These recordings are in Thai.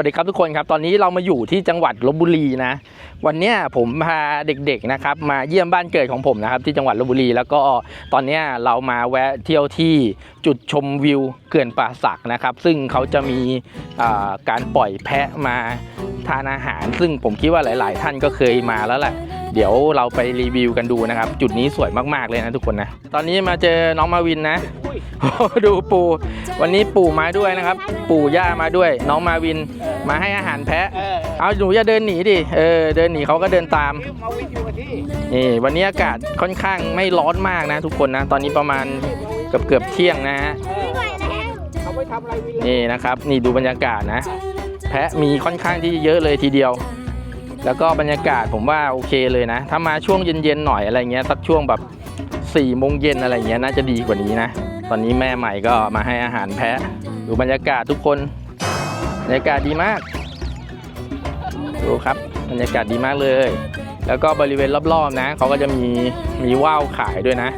สวัสดีครับทุกคนครับตอนนี้เรามาอยู่ที่จังหวัดลบบุรีนะ วันเนี้ยผมพาเด็กๆนะครับมาเยี่ยมบ้านเกิดของผมนะครับที่จังหวัดลบบุรี แล้วก็ตอนเนี้ยเรามาแวะเที่ยวที่จุดชมวิวเขื่อนป่าสักนะครับ ซึ่งเขาจะมีอ่าการปล่อยแพะมา ทานอาหาร ซึ่งผมคิดว่าหลาย ๆ ท่านก็เคยมาแล้วแหละเดี๋ยวเราไปรีวิวกันดูนะครับ จุดนี้สวยมาก ๆ เลยนะทุกคนนะ ตอนนี้มาเจอน้องมาวินนะ ดูปู่วันนี้ปู่มาด้วยนะครับ ปู่ย่ามาด้วย น้องมาวินมาให้อาหารแพะ เออเอาหนูอย่าเดินหนีดิเออเดินหนีเขาก็เดินตามมาวิ่งอยู่กับที่นี่วันนี้อากาศค่อนข้างไม่ร้อนมากนะ ทุกคนนะ ตอนนี้ประมาณเกือบเกือบๆเที่ยงนะฮะเออเขาไปทำอะไรวิ่งนี่นะครับ นี่ดูบรรยากาศนะ แพะมีค่อนข้างที่เยอะเลยทีเดียว แล้วก็บรรยากาศผมว่าโอเคเลยนะ ถ้ามาช่วงเย็นๆหน่อยอะไรเงี้ยสักช่วงแบบ4ี่โมงเย็นอะไรเงี้ยน่าจะดีกว่านี้นะ ตอนนี้แม่ใหม่ก็มาให้อาหารแพะดูบรรยากาศทุกคนบรรยากาศดีมากดูครับบรรยากาศดีมากเลย แล้วก็บริเวณรอบๆนะเขาก็จะมีมีว่าวขายด้วยนะ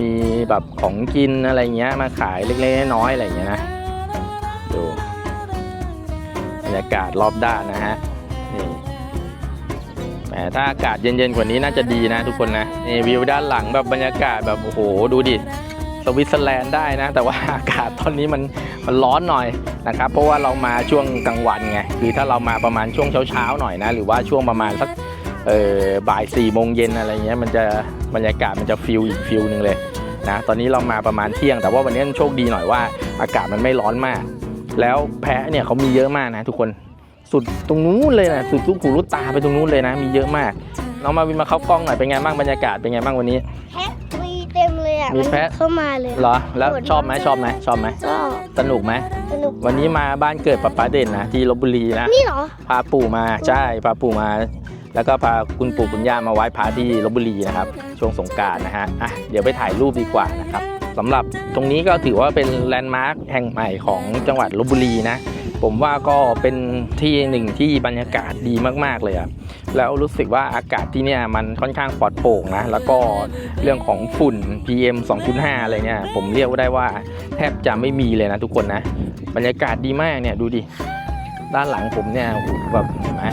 มีแบบของกินอะไรเงี้ยมาขายเล็กๆน้อยๆอะไรเงี้ยนะ รรยากาศรอบด้านนะฮะนี่แหมถ้าอากาศเย็นๆกว่านี้น่าจะดีนะทุกคนนะนี่วิวด้านหลังแบบบรรยากาศแบบโอ้โหดูดิสวิตเซอร์แลนด์ได้นะ แต่ว่าอากาศตอนนี้มันมันร้อนหน่อยนะครับ เพราะว่าเรามาช่วงกลางวันไงคือถ้าเรามาประมาณช่วงเช้าๆหน่อยนะ หรือว่าช่วงประมาณสักเออบ่ายสี่โมงเย็นอะไรเงี้ยมันจะบรรยากาศมันจะฟิลอีกฟิลหนึ่งเลยนะตอนนี้เรามาประมาณเที่ยง แต่ว่าวันนี้โชคดีหน่อยว่าอากาศมันไม่ร้อนมาก แล้วแพะเนี่ยเขามีเยอะมากนะทุกคนสุดตรงนู้นเลยนะสุดลูกหูลูกตาไปตรงนู้นเลยนะ มีเยอะมาก น้องมาวินมาเข้ากล้องหน่อยเป็นไงบ้างบรรยากาศเป็นไงบ้างวันนี้แพะมีเต็มเลยอะมีแพะนเข้ามาเลยเหรอแล้วชอบไหมชอบไหมชอบไหมก็สนุกไหมสนุกวันนี้มาบ้านเกิดป้าป้าเด่นนะที่ลบบุรีนะนี่เหรอพาปู่มาใช่พาปู่มา แล้วก็พาคุณปู่คุณย่ามาไหว้พระที่ลบบุรีนะครับ ช่วงสงกรารนะฮะอะเดี๋ยวไปถ่ายรูปดีกว่านะครับ สำหรับตรงนี้ก็ถือว่าเป็นแลนด์มาร์คแห่งใหม่ของจังหวัดลบบุรีนะ ผมว่าก็เป็นที่หนึ่งที่บรรยากาศดีมาก ๆ เลยอะแล้วรู้สึกว่าอากาศที่เนี่ยมันค่อนข้างปลอดโปร่งนะ แล้วก็เรื่องของฝุ่น PM 2.5 อะไรเนี่ย ผมเรียกได้ว่าแทบจะไม่มีเลยนะทุกคนนะ บรรยากาศดีมากเนี่ยดูดิ ด้านหลังผมเนี่ยโอ้โหแบบเห็นไหม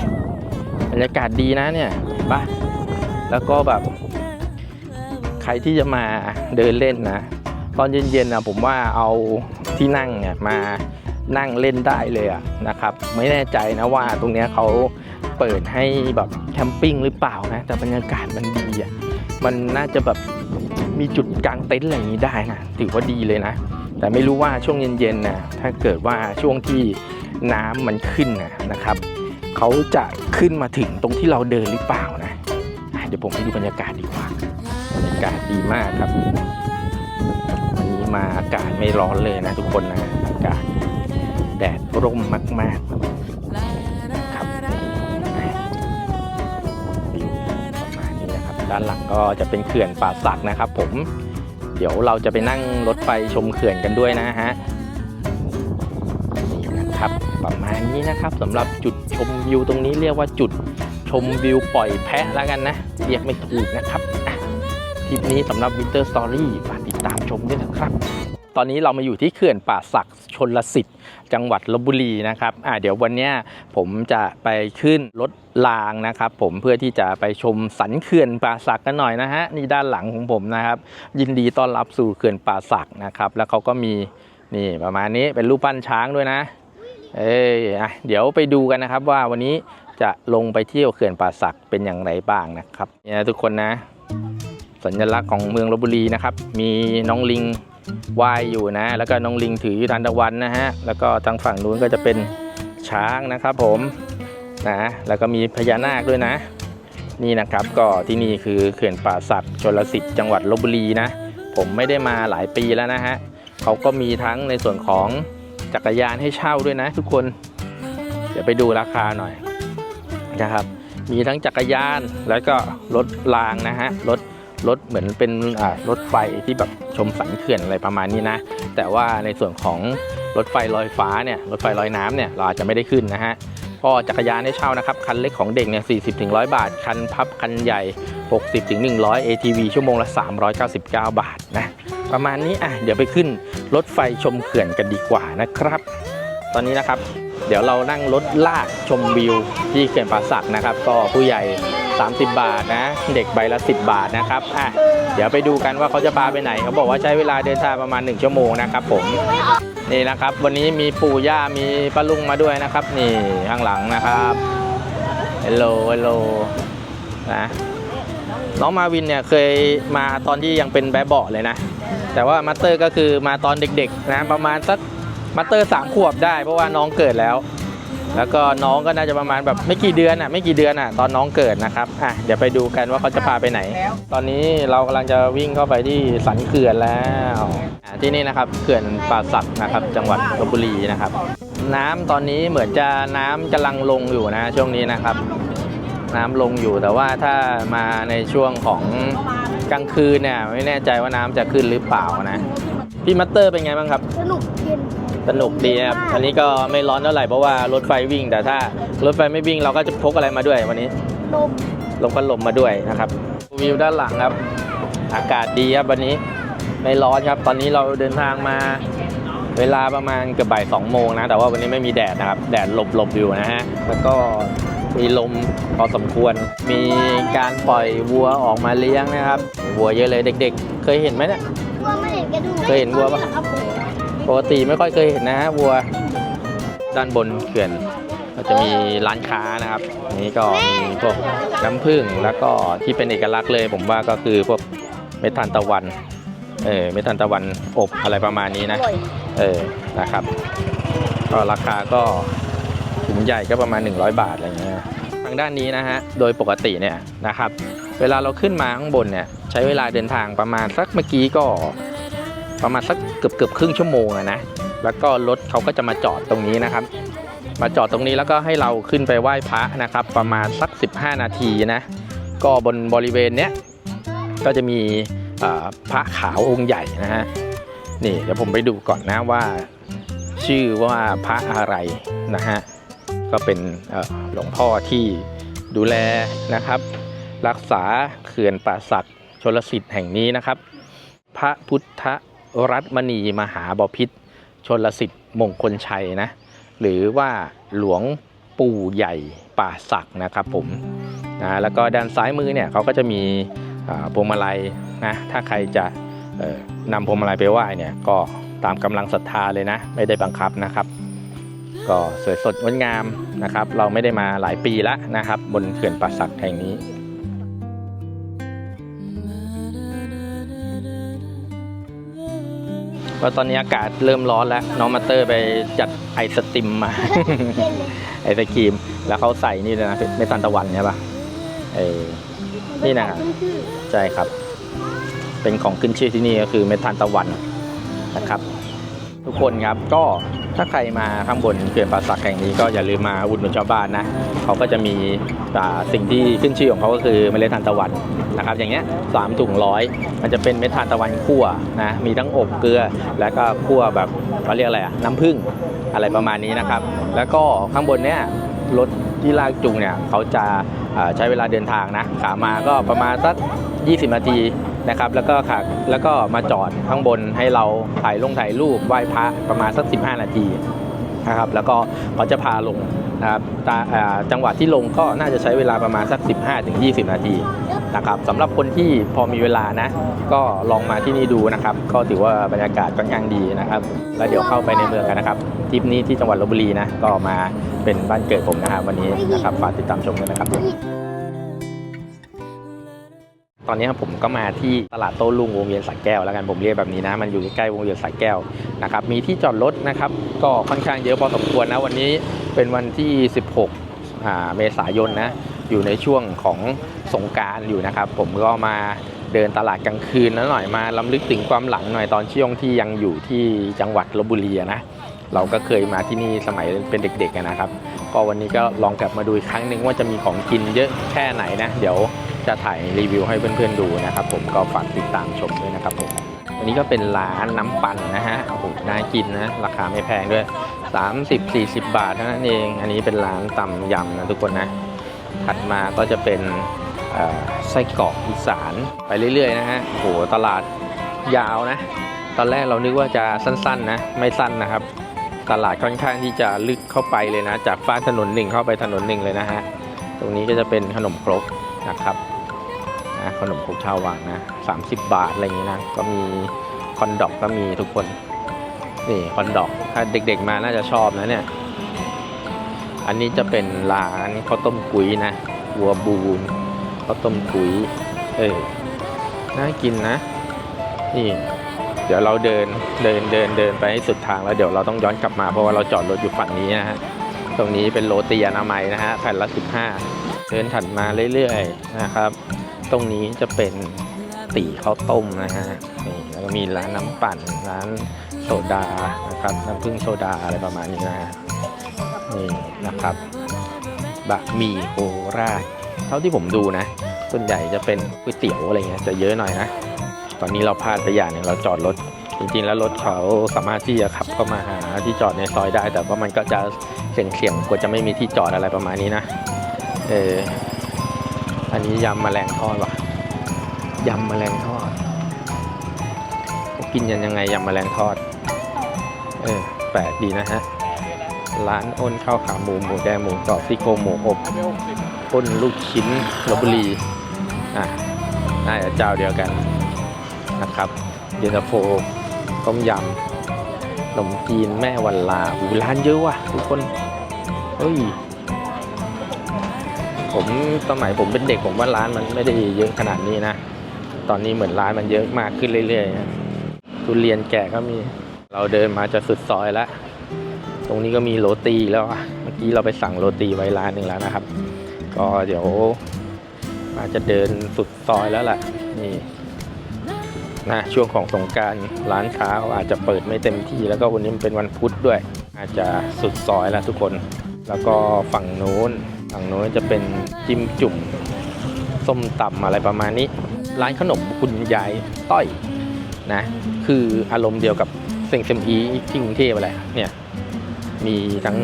บรรยากาศดีนะเนี่ยเห็นปะแล้วก็แบบใครที่จะมาเดินเล่นนะ ตอนเย็นๆนะผมว่าเอาที่นั่งเนี่ยมานั่งเล่นได้เลยอะนะครับ ไม่แน่ใจนะว่าตรงเนี้ยเขาเปิดให้แบบแคมปิ้งหรือเปล่านะ แต่บรรยากาศมันดีอะมันน่าจะแบบมีจุดกางเต็นท์อะไรอย่างนี้ได้นะถือว่าดีเลยนะ แต่ไม่รู้ว่าช่วงเย็นๆนะถ้าเกิดว่าช่วงที่น้ำมันขึ้นนะนะครับเขาจะขึ้นมาถึงตรงที่เราเดินหรือเปล่านะ เดี๋ยวผมให้ดูบรรยากาศดีกว่าบรรยากาศดีมากครับ มาอากาศไม่ร้อนเลยนะทุกคนนะอากาศแดดร่มมากๆครับวิวประมาณนี้นะครับ ด้านหลังก็จะเป็นเขื่อนป่าสักนะครับ ผม เดี๋ยวเราจะไปนั่งรถไฟชมเขื่อนกันด้วยนะฮะนี่นะครับประมาณนี้นะครับสำหรับจุดชมวิวตรงนี้เรียกว่าจุดชมวิวปล่อยแพะแล้วกันนะ เรียกไม่ถูกนะครับคลิปนี้สำหรับ Winter Story ฝากติดตา มด้วยนะครับ ตอนนี้เรามาอยู่ที่เขื่อนป่าสักชนลสิทธิ์ จังหวัดลบบุรีนะครับอ่าเดี๋ยววันนี้ผมจะไปขึ้นรถรางนะครับ ผมเพื่อที่จะไปชมสันเขื่อนป่าสักกันหน่อยนะฮะนี่ด้านหลังของผมนะครับ ยินดีต้อนรับสู่เขื่อนป่าสักนะครับ แล้วเขาก็มีนี่ประมาณนี้เป็นรูปปั้นช้างด้วยนะ เอ้ยอะเดี๋ยวไปดูกันนะครับว่าวันนี้จะลงไปเที่ยวเขื่อนป่าสักเป็นอย่างไรบ้างนะครับเนี่ยทุกคนนะ สัญลักษณ์ของเมืองลบบุรีนะครับ มีน้องลิงว่ายอยู่นะ แล้วก็น้องลิงถือทานตะวันนะฮะ แล้วก็ทางฝั่งนู้นก็จะเป็นช้างนะครับผมนะ แล้วก็มีพญานาคด้วยนะ นี่นะครับก็ที่นี่คือเขื่อนป่าสักชลสิทธิ์จังหวัดลบบุรีนะ ผมไม่ได้มาหลายปีแล้วนะฮะเขาก็มีทั้งในส่วนของจักรยานให้เช่าด้วยนะ ทุกคน เดี๋ยวไปดูราคาหน่อยนะครับ มีทั้งจักรยานแล้วก็รถรางนะฮะรถ รถเหมือนเป็นรถไฟที่แบบชมสันเขื่อนอะไรประมาณนี้นะ แต่ว่าในส่วนของรถไฟลอยฟ้าเนี่ยรถไฟลอยน้ำเนี่ยเราอาจจะไม่ได้ขึ้นนะฮะก็จักรยานให้เช่านะครับคันเล็กของเด็กเนี่ย40ถึง100 บาท คันพับคันใหญ่ 60ถึง100 ATV ชั่วโมงละ 399 บาทนะประมาณนี้อะเดี๋ยวไปขึ้นรถไฟชมเขื่อนกันดีกว่านะครับ ตอนนี้นะครับ เดี๋ยวเรานั่งรถลากชมวิวที่เขื่อนป่าสักนะครับ ก็ผู้ใหญ่ 30 บาทนะ เด็กใบละ 10 บาทนะครับอะเดี๋ยวไปดูกันว่าเขาจะพาไปไหน เขาบอกว่าใช้เวลาเดินทางประมาณ 1 ชั่วโมงนะครับผมนี่นะครับ วันนี้มีปู่ย่ามีป้าลุงมาด้วยนะครับ นี่ข้างหลังนะครับเฮลโลเฮลโลนะน้องมาวินเนี่ยเคยมาตอนที่ยังเป็นแบบเบาะเลยนะ แต่ว่ามาสเตอร์ก็คือมาตอนเด็กๆนะประมาณสักมาสเตอร์สามขวบได้ เพราะว่าน้องเกิดแล้ว แล้วก็น้องก็น่าจะประมาณแบบไม่กี่เดือนอะไม่กี่เดือนอะตอนน้องเกิดนะครับอะเดี๋ยวไปดูกันว่าเขาจะพาไปไหน ตอนนี้เรากำลังจะวิ่งเข้าไปที่สันเขื่อนแล้วที่นี่นะครับเขื่อนป่าสักนะครับ จังหวัดลบบุรีนะครับ น้ำตอนนี้เหมือนจะน้ำกำลังลงอยู่นะช่วงนี้นะครับ น้ำลงอยู่แต่ว่าถ้ามาในช่วงของกลางคืนเนี่ยไม่แน่ใจว่าน้ำจะขึ้นหรือเปล่านะพี่มัตเตอร์เป็นไงบ้างครับสนุกเย็น สนุกดีครับ อันนี้ก็ไม่ร้อนเท่าไหร่เพราะว่ารถไฟวิ่ง แต่ถ้ารถไฟไม่วิ่งเราก็จะพกอะไรมาด้วยวันนี้ ลมลงพัดลมมาด้วยนะครับ วิวด้านหลังครับ อากาศดีครับวันนี้ ไม่ร้อนครับ ตอนนี้เราเดินทางมาเวลาประมาณเกือบบ่ายสองโมงนะ แต่ว่าวันนี้ไม่มีแดดนะครับ แดดหลบหลบๆอยู่นะฮะ แล้วก็มีลมพอสมควร มีการปล่อยวัวออกมาเลี้ยงนะครับ วัวเยอะเลยเด็ก ๆ เคยเห็นไหมเนี่ย วัวไม่เห็นกระดูกเคยเห็นวัวปะครับผม ปกติไม่ค่อยเคยเห็นนะฮะวัว ด้านบนเขื่อน ก็จะมีร้านค้านะครับนนี้ก็มีพวกน้ำผึ้งแล้วก็ที่เป็นเอกลักษณ์เลย ผมว่าก็คือพวกเม็ดทานตะวัน เออเม็ดทานตะวันอบอะไรประมาณนี้นะ เออนะครับ ก็ราคาก็ถุงใหญ่ก็ประมาณ 100 บาทอะไรเงี้ยทางด้านนี้นะฮะ โดยปกติเนี่ยนะครับ เวลาเราขึ้นมาข้างบนเนี่ย ใช้เวลาเดินทางประมาณสักเมื่อกี้ก็ ประมาณสักเกือบเกือบครึ่งชั่วโมงอะนะแล้วก็รถเขาก็จะมาจอดตรงนี้นะครับ มาจอดตรงนี้แล้วก็ให้เราขึ้นไปไหว้พระนะครับ ประมาณสัก 15 นาทีนะก็บนบริเวณเนี้ยก็จะมีพระขาวองค์ใหญ่นะฮะนี่เดี๋ยวผมไปดูก่อนนะว่า ชื่อว่าพระอะไรนะฮะก็เป็นหลวงพ่อที่ดูแลนะครับ รักษาเขื่อนป่าสักชลสิทธิ์แห่งนี้นะครับ พระพุทธ รัตมณีมหาบพิษชนลสิทธิ์มงคลชัยนะ หรือว่าหลวงปู่ใหญ่ป่าศักนะครับผมนะแล้วก็ด้านซ้ายมือเนี่ยเขาก็จะมีพวงมาลัยนะถ้าใครจะนำพวงมาลัยไปไหว้เนี่ยก็ตามกำลังศรัทธาเลยนะ ไม่ได้บังคับนะครับ ก็สวยสดงดงามนะครับ เราไม่ได้มาหลายปีแล้วนะครับ บนเขื่อนป่าศักแห่งนี้ พราะตอนนี้อากาศเริ่มร้อนแล้ว น้องมาเตอร์ไปจัดไอศติมมาเย็นเลยไอศครีม แล้วเขาใส่นี่เลยนะเมตันตะวันใช่ปะเออนี่นะใช่ครับ เป็นของขึ้นชื่อที่นี่ก็คือเมทันตะวันนะครับ ทุกคนครับก็ ถ้าใครมาข้างบนเขื่อนป่าสักแห่งนี้ก็อย่าลืมมาอุดหนุนชาวบ้านนะเขาก็จะมีสิ่งที่ขึ้นชื่อของเขาก็คือเมล็ดทานตะวันนะครับอย่างเงี้ยสามถุงร้อยมันจะเป็นเมล็ดทานตะวันคั่วนะมีทั้งอบเกลือแล้วก็คั่วแบบเขาเรียกอะไรอะน้ำผึ้งอะไรประมาณนี้นะครับ แล้วก็ข้างบนเนี้ยรถที่ลากจูงเนี่ยเขาจะใช้เวลาเดินทางนะขามาก็ประมาณสัก 20 นาที นะครับแล้วก็ขาแล้วก็มาจอดข้างบนให้เราถ่ายลงถ่ายรูปไหว้พระประมาณสัก 15 นาทีนะครับแล้วก็เขาจะพาลงนะครับจังหวะที่ลงก็น่าจะใช้เวลาประมาณสัก 15-20 นาทีนะครับสำหรับคนที่พอมีเวลานะ ก็ลองมาที่นี่ดูนะครับ ก็ถือว่าบรรยากาศค่อนข้างดีนะครับ แล้วเดี๋ยวเข้าไปในเมืองกันนะครับทริปนี้ที่จังหวัดลบบุรีนะก็มาเป็นบ้านเกิดผมนะครับ วันนี้นะครับฝากติดตามชมกันนะครับ อนนี้ผมก็มาที่ตลาดโต้รุ่งวงเวียนสักแก้วแล้วกันผมเรียกแบบนี้นะ มันอยู่ใกล้วงเวียนสักแก้วนะครับมีที่จอดรถนะครับก็ค่อนข้างเยอะพอสมควรนะวันนี้เป็นวันที่ 16อ่าเมษายนนะอยู่ในช่วงของสงการอยู่นะครับ ผมก็มาเดินตลาดกลางคืนนะหน่อยมาล้ำลึกถึงความหลังหน่อยตอนช่วงที่ยังอยู่ที่จังหวัดลบบุรีนะเราก็เคยมาที่นี่สมัยเป็นเด็กๆนะครับ ก็วันนี้ก็ลองกลับมาดูอีกครั้งหนึ่งว่าจะมีของกินเยอะแค่ไหนนะ เดี๋ยว จะถ่ายรีวิวให้เพื่อนๆดูนะครับผมก็ฝากติดตามชมด้วยนะครับผมอันนี้ก็เป็นร้านน้ำปั่นนะฮะโอ้โหน่ากินนะราคาไม่แพงด้วย 30-40 บาทเท่านั้นเอง อันนี้เป็นร้านตำยำนะทุกคนนะถัดมาก็จะเป็นไส้กรอกอีสานไปเรื่อยๆนะฮะโอ้โหตลาดยาวนะ ตอนแรกเรานึกว่าจะสั้นๆนะไม่สั้นนะครับ ตลาดค่อนข้างที่จะลึกเข้าไปเลยนะ จากฟ้าถนนหนึ่งเข้าไปถนนหนึ่งเลยนะฮะตรงนี้ก็จะเป็นขนมครกนะครับ นะขนมครกชาววังนะ30 บาทอะไรอย่างนี้นะก็มีคอนดอกก็มีทุกคนนี่คอนดอกถ้าเด็กๆมาน่าจะชอบนะเนี่ย อันนี้จะเป็นร้านข้าวต้มกุ้ยนะวัวบูนข้าวต้มกุ้ยเออน่ากินนะนี่เดี๋ยวเราเดินเดินเดินเดินไปให้สุดทางแล้วเดี๋ยวเราต้องย้อนกลับมาเพราะว่าเราจอดรถอยู่ฝั่งนี้นะฮะตรงนี้เป็นโรตีอนามัยนะฮะแผ่นละ 15 เดินถัดมาเรื่อยๆนะครับ ตรงนี้จะเป็นตีข้าวต้มนะฮะนี่แล้วก็มีร้านน้ำปั่นร้านโซดานะครับน้ำผึ้งโซดาอะไรประมาณนี้นะฮะนี่นะครับบะหมี่โคราชเท่าที่ผมดูนะ ส่วนใหญ่จะเป็นก๋วยเตี๋ยวอะไรเงี้ยจะเยอะหน่อยนะ ตอนนี้เราพลาดไปอย่างหนึงเราจอดรถจริงๆ แล้วรถเขาสามารถที่จะขับเข้ามาหาที่จอดในซอยได้ แต่ว่ามันก็จะเสี่ยงๆกว่าจะไม่มีที่จอดอะไรประมาณนี้นะ เออ อันนี้ยำแมลงทอดว่ะยำแมลงทอดกินกันยังไงยำแมลงทอด เออแปลกดีนะฮะ ร้านอ้นข้าวขาหมูหมูแดงหมูกรอบซี่โครงหมูอบอ้นลูกชิ้นลบบุรี อะน่าจะเจ้าเดียวกันนะครับ เย็นตาโฟต้มยำขนมจีนแม่วันลาหูร้านเยอะว่ะทุกคน เฮ้ย ผมสมัยผมเป็นเด็กผมว่าร้านมันไม่ได้เยอะขนาดนี้นะ ตอนนี้เหมือนร้านมันเยอะมากขึ้นเรื่อยๆนะทุเรียนแก่ก็มี เราเดินมาจะสุดซอยแล้ว ตรงนี้ก็มีโรตีแล้วอะเมื่อกี้เราไปสั่งโรตีไว้ร้านหนึ่งแล้วนะครับ ก็เดี๋ยวอาจจะเดินสุดซอยแล้วล่ะนี่นะช่วงของสงการร้านค้าอาจจะเปิดไม่เต็มที่ แล้วก็วันนี้มันเป็นวันพุธด้วย อาจจะสุดซอยแล้วทุกคน แล้วก็ฝั่งโน้น ฝั่งโน้นจะเป็นจิ้มจุ่มส้มตำอะไรประมาณนี้ ร้านขนมคุณยายต้อยนะ คืออารมณ์เดียวกับเซ็งเซมอีที่กรุงเทพอะไรเนี่ย มีทั้ง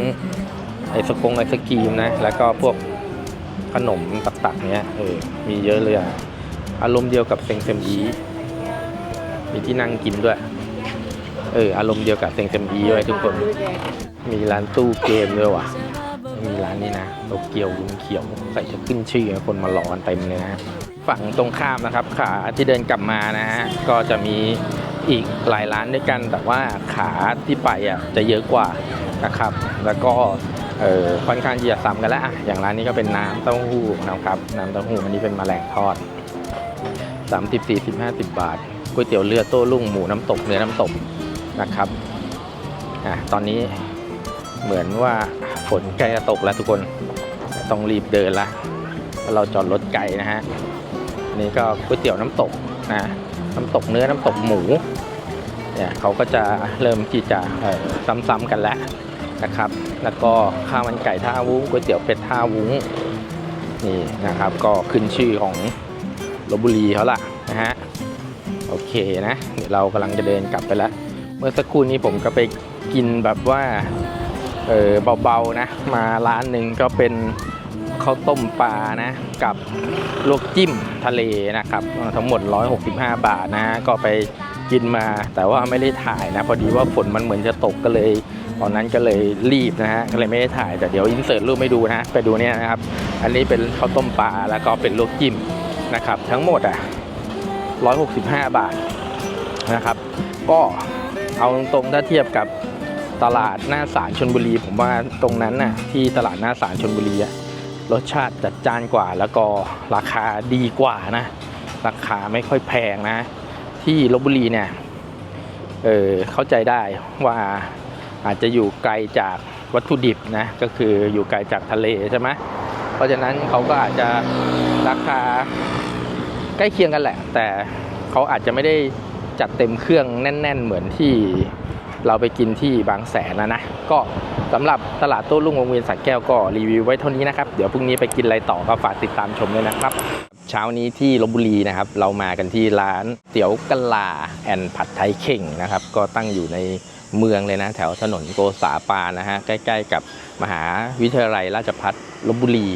ไอศกงไอศกรีมนะ แล้วก็พวกขนมตักๆเนี้ยเออมีเยอะเลยอะอารมณ์เดียวกับเซ็งเซมอีมีที่นั่งกินด้วย เออ อารมณ์เดียวกับเซ็งเซมอีด้วยทุกคน มีร้านตู้เกมด้วยว่ะ มีร้านนี้นะโตเกียววุ้นเขียวใส่จะขึ้นชื่อคนมารอกันเต็มเลยนะฝั่งตรงข้ามนะครับขาที่เดินกลับมานะฮะก็จะมีอีกหลายร้านด้วยกัน แต่ว่าขาที่ไปอะจะเยอะกว่านะครับ แล้วก็เออค่อนข้างที่จะซ้ำกันแล้วอย่างร้านนี้ก็เป็นน้ำเต้าหู้นะครับน้ำเต้าหู้อันนี้เป็นแมลงทอด 30 40 50 บาทก๋วยเตี๋ยวเรือโต้รุ่งหมูน้ำตกเนื้อน้ำตกนะครับอะตอนนี้ เหมือนว่าฝนใกล้จะตกแล้วทุกคนต้องรีบเดินละเราจอดรถไกลนะฮะนี่ก็ก๋วยเตี๋ยวน้ำตกนะน้ำตกเนื้อน้ำตกหมูเนี่ยเขาก็จะเริ่มที่จะซ้ำๆกันแล้วนะครับ แล้วก็ข้าวมันไก่ท่าวุ้งก๋วยเตี๋ยวเป็ดท่าวุ้งนี่นะครับก็ขึ้นชื่อของลบบุรีเขาล่ะนะฮะโอเคนะเดี๋ยวเรากำลังจะเดินกลับไปแล้ว เมื่อสักครู่นี้ผมก็ไปกินแบบว่า เออเบาๆนะ มาร้านหนึ่งก็เป็นข้าวต้มปลานะ กับลวกจิ้มทะเลนะครับ ทั้งหมด 165 บาทนะก็ไปกินมาแต่ว่าไม่ได้ถ่ายนะ พอดีว่าฝนมันเหมือนจะตกก็เลยตอนนั้นก็เลยรีบนะฮะก็เลยไม่ได้ถ่ายแต่เดี๋ยวอินเสิร์ตรูปไม่ดูนะไปดูเนี่ยนะครับ อันนี้เป็นข้าวต้มปลาแล้วก็เป็นลวกจิ้มนะครับ ทั้งหมดอะ 165 บาทนะครับ ก็เอาตรงๆถ้าเทียบกับ ตลาดหน้าศาลชนบุรี ผมว่าตรงนั้นน่ะที่ตลาดหน้าศาลชนบุรีอะรสชาติจัดจ้านกว่าแล้วก็ราคาดีกว่านะ ราคาไม่ค่อยแพงนะ ที่ลบบุรีเนี่ยเออเข้าใจได้ว่าอาจจะอยู่ไกลจากวัตถุดิบนะก็คืออยู่ไกลจากทะเลใช่ไหมเพราะฉะนั้นเขาก็อาจจะราคาใกล้เคียงกันแหละ แต่เขาอาจจะไม่ได้จัดเต็มเครื่องแน่น ๆ เหมือนที่ เราไปกินที่บางแสนนะนะก็สำหรับตลาดโต้รุ่งวงเวียนสักแก้วก็รีวิวไว้เท่านี้นะครับ เดี๋ยวพรุ่งนี้ไปกินอะไรต่อก็ฝากติดตามชมด้วยนะครับ เช้านี้ที่ลบบุรีนะครับ เรามากันที่ร้านเตี๋ยวกะลาแอนผัดไทยเข่งนะครับ ก็ตั้งอยู่ในเมืองเลยนะ แถวถนนโกษาปานะฮะใกล้ ๆ กับมหาวิทยาลัยราชภัฏลบบุรี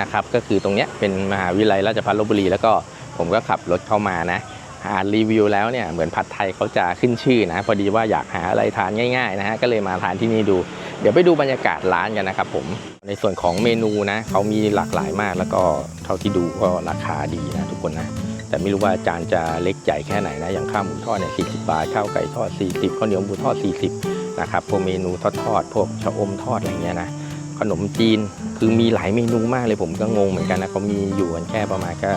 นะครับ ก็คือตรงเนี้ยเป็นมหาวิทยาลัยราชภัฏลบบุรี แล้วก็ผมก็ขับรถเข้ามานะ อ่านรีวิวแล้วเนี่ยเหมือนผัดไทยเขาจะขึ้นชื่อนะพอดีว่าอยากหาอะไรทานง่ายๆนะฮะก็เลยมาทานที่นี่ดู เดี๋ยวไปดูบรรยากาศร้านกันนะครับผมในส่วนของเมนูนะเขามีหลากหลายมากแล้วก็เท่าที่ดูก็ราคาดีนะทุกคนนะแต่ไม่รู้ว่าจานจะเล็กใหญ่แค่ไหนนะอย่างข้าวหมูทอดเนี่ย40บาทข้าวไก่ทอด 40ข้าวเหนียวหมูทอด 40นะครับพวกเมนูทอดทอดพวกชะอมทอดอะไรเงี้ยนะขนมจีนคือมีหลายเมนูมากเลยผมก็งงเหมือนกันนะเขามีอยู่กันแค่ประมาณก็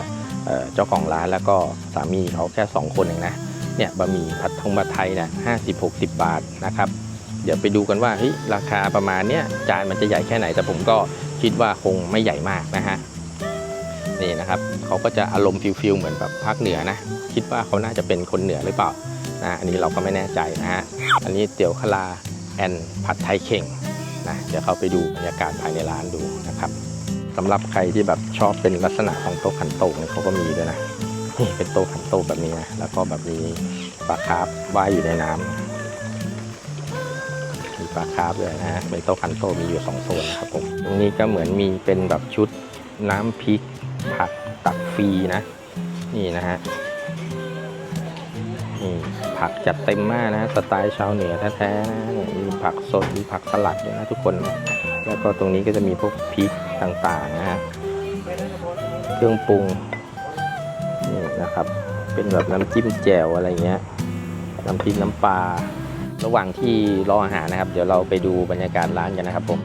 เจ้าของร้านแล้วก็สามีเขาแค่สองคนเองนะเนี่ยบะหมี่ผัดทงผัดไทยนี่ยห้าสิบหกสิบบาทนะครับ เดี๋ยวไปดูกันว่าเฮ้ยราคาประมาณเนี้ยจานมันจะใหญ่แค่ไหน แต่ผมก็คิดว่าคงไม่ใหญ่มากนะฮะนี่นะครับเขาก็จะอารมณ์ฟิลฟิลเหมือนแบบภาคเหนือนะ คิดว่าเขาน่าจะเป็นคนเหนือหรือเปล่านะอันนี้เราก็ไม่แน่ใจนะฮะอันนี้เตี๋ยวคลาแอนผัดไทยเข่งนะเดี๋ยวเข้าไปดูบรรยากาศภายในร้านดูนะครับ สำหรับใครที่แบบชอบเป็นลักษณะของโต๊ะขันโตกเนี่ยเขาก็มีด้วยนะนี่เป็นโต๊ะขันโตกแบบนี้นะแล้วก็แบบมีปลาคาร์ฟว่ายอยู่ในน้ำมีปลาคาร์ฟด้วยนะฮะเป็นโต๊ะคันโตมีอยู่สองโซนนะครับผมตรงนี้ก็เหมือนมีเป็นแบบชุดน้ำพริกผักตักฟรีนะ นี่นะฮะนี่ผักจัดเต็มมากนะสไตล์ชาวเหนือแท้ๆนะมีผักสดมีผักสลัดด้วยนะทุกคน แล้วก็ตรงนี้ก็จะมีพวกพริกต่างๆนะฮะเครื่องปรุงนี่นะครับ เป็นแบบน้ำจิ้มแจ่วอะไรเงี้ยน้ำพริกน้ำปลาระหว่างที่รออาหารนะครับ เดี๋ยวเราไปดูบรรยากาศร้านกันนะครับผม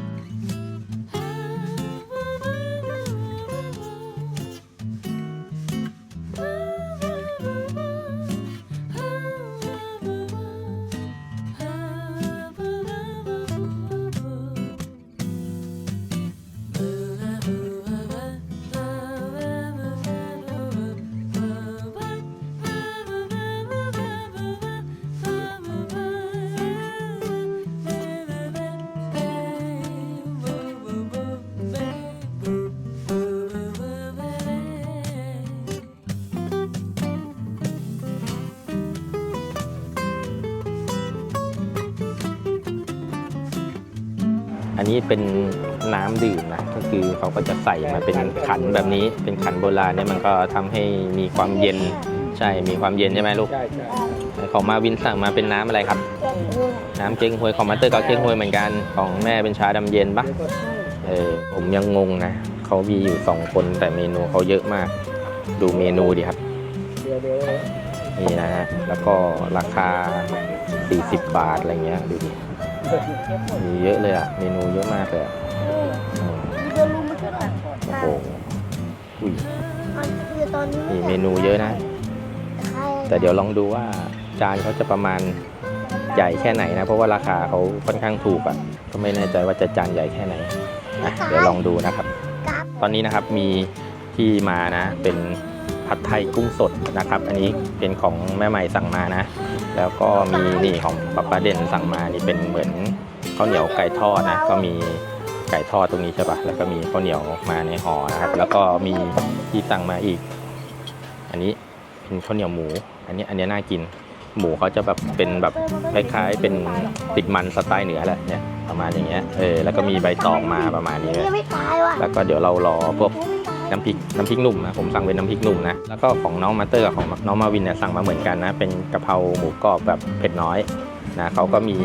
นนี้เป็นน้ำดื่มนะก็คือเขาก็จะใส่มาเป็นขันแบบนี้ เป็นขันโบราณเนี่ยมันก็ทำให้มีความเย็นใช่มีความเย็นใช่ไหมลูกใช่ใช่ของมาวินสั่งมาเป็นน้ำอะไรครับ น้ำเก๊งฮวยของมาเตอร์ก็เก๊งฮวยเหมือนกันของแม่เป็นชาดำเย็นปะเออผมยังงงนะเขามีอยู่สองคนแต่เมนูเขาเยอะมาก ดูเมนูดิครับเดี๋ยวเดี๋ยวนี่นะฮะแล้วก็ราคา 40 บาทอะไรเงี้ยดูดิ มีเยอะเลยอะเมนูเยอะมากเลยอะอืมเดี๋ยวรู้มันจะตัดโอ้โหอุ้ยมันคือตอนนี้มีเมนูเยอะนะใช่แต่เดี๋ยวลองดูว่าจานเขาจะประมาณใหญ่แค่ไหนนะ เพราะว่าราคาเขาค่อนข้างถูกอะ่ะ ก็ไม่แน่ใจว่าจะจานใหญ่แค่ไหนอะเดี๋ยวลองดูนะครับกราฟตอนนี้นะครับมีที่มานะ เป็นผัดไทยกุ้งสดนะครับ อันนี้เป็นของแม่ใหม่สั่งมานะ แล้วก็มีนี่ของป้าป้าเด่นสั่งมานี่เป็นเหมือนข้าวเหนียวไก่ทอดนะก็มีไก่ทอดตรงนี้ใช่ปะแล้วก็มีข้าวเหนียวมาในห่อนะครับ แล้วก็มีที่สั่งมาอีก อันนี้เป็นข้าวเหนียวหมู อันนี้อันนี้น่ากินหมูเขาจะแบบเป็นแบบคล้ายๆ เป็นติดมันสไตล์เหนือแหละเนี่ยประมาณอย่างเงี้ยเออแล้วก็มีใบตองมาประมาณนี้เลยยังไม่ตายว่ะแล้วก็เดี๋ยวเรารอพวก น้ำพริกน้ำพริกหนุ่มนะผมสั่งเป็นน้ำพริกหนุ่มนะแล้วก็ของน้องมาเตอร์กับของน้องมาวินเนี่ยสั่งมาเหมือนกันนะ เป็นกะเพราหมูกรอบแบบเผ็ดน้อยนะเขาก็มี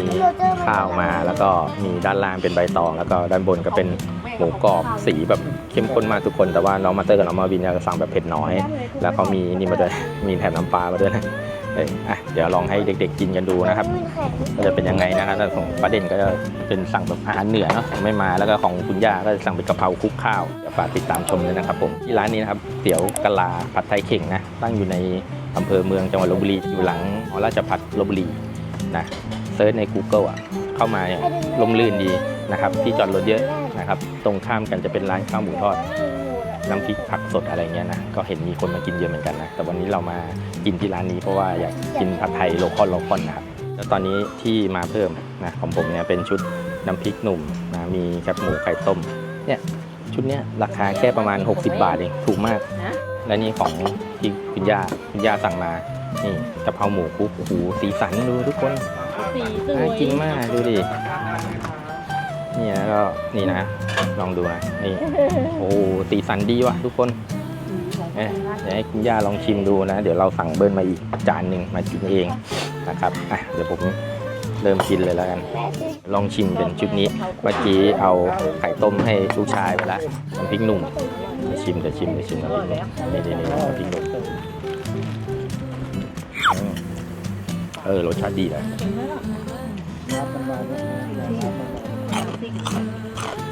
ข้าวมาแล้วก็มีด้านล่างเป็นใบตอง แล้วก็ด้านบนก็เป็นหมูกรอบสีแบบเข้มข้นมากทุกคนแต่ว่าน้องมาเตอร์กับน้องมาวินเนี่ยสั่งแบบเผ็ดน้อย แล้วเขามีนี่มาด้วยมีแถมน้ำปลามาด้วยนะ เอออะเดี๋ยวลองให้เด็ก ๆ กินกันดูนะครับก็จะเป็นยังไงนะครับแต่ของป้าเด่นก็จะเป็นสั่งแบบอาหารเหนือเนาะไม่มาแล้วก็ของคุณย่าก็จะสั่งเป็นกะเพราคลุกข้าวเดี๋ยวฝากติดตามชมเลยนะครับผมที่ร้านนี้นะครับเตี๋ยวกะลาผัดไทยเข่งนะตั้งอยู่ในอำเภอเมืองจังหวัดลบบุรีอยู่หลังหอราชพัฒลบบุรีนะเซิร์ชใน Google อะเข้ามาเนี่ยลมลื่นดีนะครับที่จอดรถเยอะนะครับตรงข้ามกันจะเป็นร้านข้าวหมูทอด น้ำพริกผักสดอะไรเงี้ยนะก็เห็นมีคนมากินเยอะเหมือนกันนะแต่วันนี้เรามากินที่ร้านนี้เพราะว่าอยากกินผัดไทยโลคอลโลคอลนะครับแล้วตอนนี้ที่มาเพิ่มนะของผมเนี่ยเป็นชุดน้ำพริกหนุ่มนะมีแคบหมูไข่ต้มเนี่ยชุดเนี้ยราคาแค่ประมาณ 60 บาทเองถูกมาก และนี่ของที่คุณย่าคุณย่าสั่งมานี่กะเพราหมูคลุกโอ้โหสีสันดูทุกคนสีสวน่ายกินมากดูดิ นี่แล้วก็นี่นะ ลองดูนะนี่ โอ้โหสีสันดีว่ะทุกคนของเอ๊ะเดี๋ยวให้คุณย่าลองชิมดูนะ เดี๋ยวเราสั่งเบิ้ลมาอีกจานหนึ่งมากินเองนะครับอะเดี๋ยวผมเริ่มกินเลยแล้วกัน ลองชิมเป็นชุดนี้ เมื่อกี้เอาไข่ต้มให้ลูกชายไปแล้วน้ำพริกหนุ่มจะชิมจะชิมจะชิมน้ำพริกหนุ่มนี่นี่นี่น้ำพริกหนุ่มอืมเออรสชาติดีนะ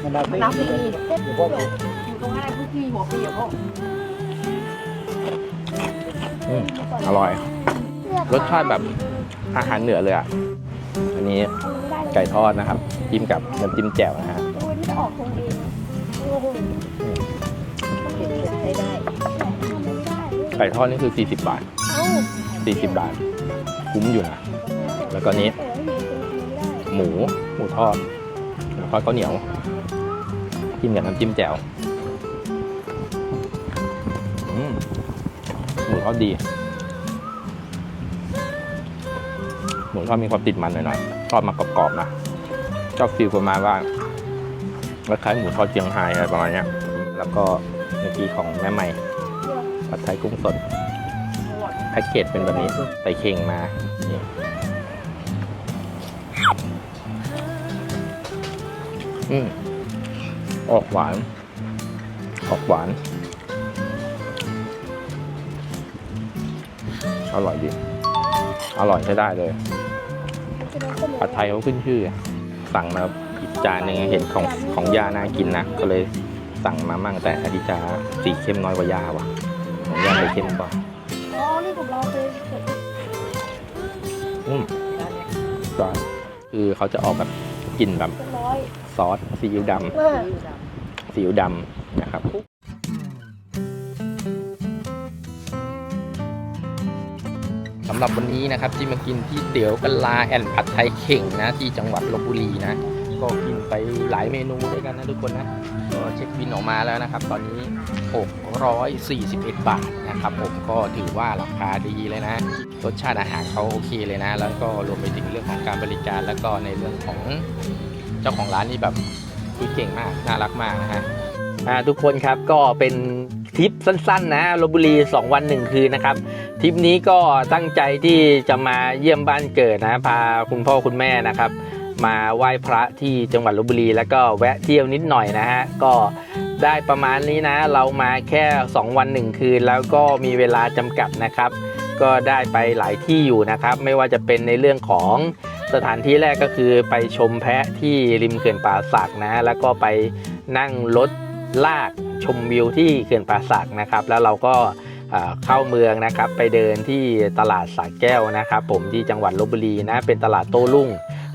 มันรับรับดีเดี๋ยวพ่อผมอยู่ตรงนั้นทุกที่หัวปีอะพ่ออืมอร่อย รสชาติแบบอาหารเหนือเลยอะ อันนี้ไก่ทอดนะครับ จิ้มกับน้ำจิ้มแจ่วนะฮะตัวที่จะออกตรงเองโอ้โหใช้ได้ไก่ทอดนี่คือ 40 บาท 40 บาท คุ้มอยู่นะ แล้วก็นี้ หมู หมูทอด ทอดข้าวเหนียวจิ้มกับน้ำจิ้มแจ่วอืมหมูทอดดี หมูทอดมีความติดมันหน่อยๆทอดมากรอบๆนะชอบฟิลประมาณว่าคล้ายๆหมูทอดเจียงไฮ้อะไรประมาณเนี้ยแล้วก็เมื่อกี้ของแม่ใหม่ผัดไทยกุ้งสดแพ็กเกจเป็นแบบนี้ใส่เข่งมา อืมออกหวาน ออกหวาน อร่อยดี อร่อยใช้ได้เลยผัดไทยเขาขึ้นชื่อ สั่งมาอีกจานหนึ่งเห็นของของย่าน่ากินนะ ก็เลยสั่งมามั่งแต่อดิจาสีเข้มน้อยกว่าย่าว่ะ ของย่าเลยเข้มกว่าอ๋อนี่ผมลองไปเห็นอืมก็คือเขาจะออกแบบกลิ่นแบบเป็นร้อย ซอสซีอิ๊วดเออำซีอิ๊วดำนะครับสำหรับวันนี้นะครับที่มากินที่เตี๋ยวกะลาแอนผัดไทยเข่งนะ ที่จังหวัดลบบุรีนะ ก็กินไปหลายเมนูด้วยกันนะทุกคนนะก็เช็คบินออกมาแล้วนะครับ ตอนนี้ 641 บาทนะครับผมก็ถือว่าราคาดีเลยนะรสชาติอาหารเขาโอเคเลยนะ แล้วก็รวมไปถึงเรื่องของการบริการแล้วก็ในเรื่องของ เจ้าของร้านนี่แบบคุยเก่งมากน่ารักมากนะฮะอ่าทุกคนครับก็เป็นทริปสั้นๆนะลบบุรี 2 วัน 1 คืนนะครับทริปนี้ก็ตั้งใจที่จะมาเยี่ยมบ้านเกิดนะพาคุณพ่อคุณแม่นะครับ มาไหว้พระที่จังหวัดลบบุรี แล้วก็แวะเที่ยวนิดหน่อยนะฮะก็ได้ประมาณนี้นะ เรามาแค่ 2 วัน 1 คืน แล้วก็มีเวลาจำกัดนะครับ ก็ได้ไปหลายที่อยู่นะครับ ไม่ว่าจะเป็นในเรื่องของ สถานที่แรกก็คือไปชมแพะที่ริมเขื่อนป่าสักนะแล้วก็ไปนั่งรถลากชมวิวที่เขื่อนป่าสักนะครับ แล้วเราก็เข้าเมืองนะครับ ไปเดินที่ตลาดสาแก้วนะครับ ผมที่จังหวัดลบบุรีนะเป็นตลาดโต้รุ่ง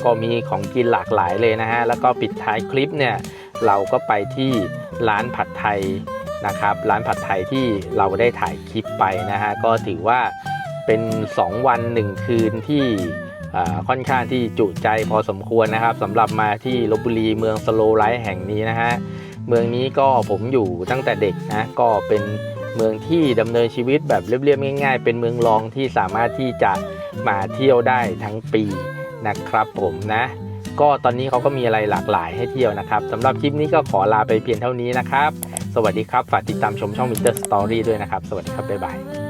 ก็มีของกินหลากหลายเลยนะฮะแล้วก็ปิดท้ายคลิปเนี่ยเราก็ไปที่ร้านผัดไทยนะครับ ร้านผัดไทยที่เราได้ถ่ายคลิปไปนะฮะก็ถือว่าเป็น 2 วัน 1 คืนที่ ค่อนข้างที่จุใจพอสมควรนะครับสำหรับมาที่ลบบุรีเมืองสโลไลท์แห่งนี้นะฮะเมืองนี้ก็ผมอยู่ตั้งแต่เด็กนะก็เป็นเมืองที่ดำเนินชีวิตแบบเรียบๆง่าย ๆ เป็นเมืองรองที่สามารถที่จะมาเที่ยวได้ทั้งปีนะครับผมนะ ก็ตอนนี้เขาก็มีอะไรหลากหลายให้เที่ยวนะครับสำหรับคลิปนี้ก็ขอลาไปเพียงเท่านี้นะครับ สวัสดีครับ ฝากติดตามชมช่อง Winter Story ด้วยนะครับ สวัสดีครับ บ๊ายบาย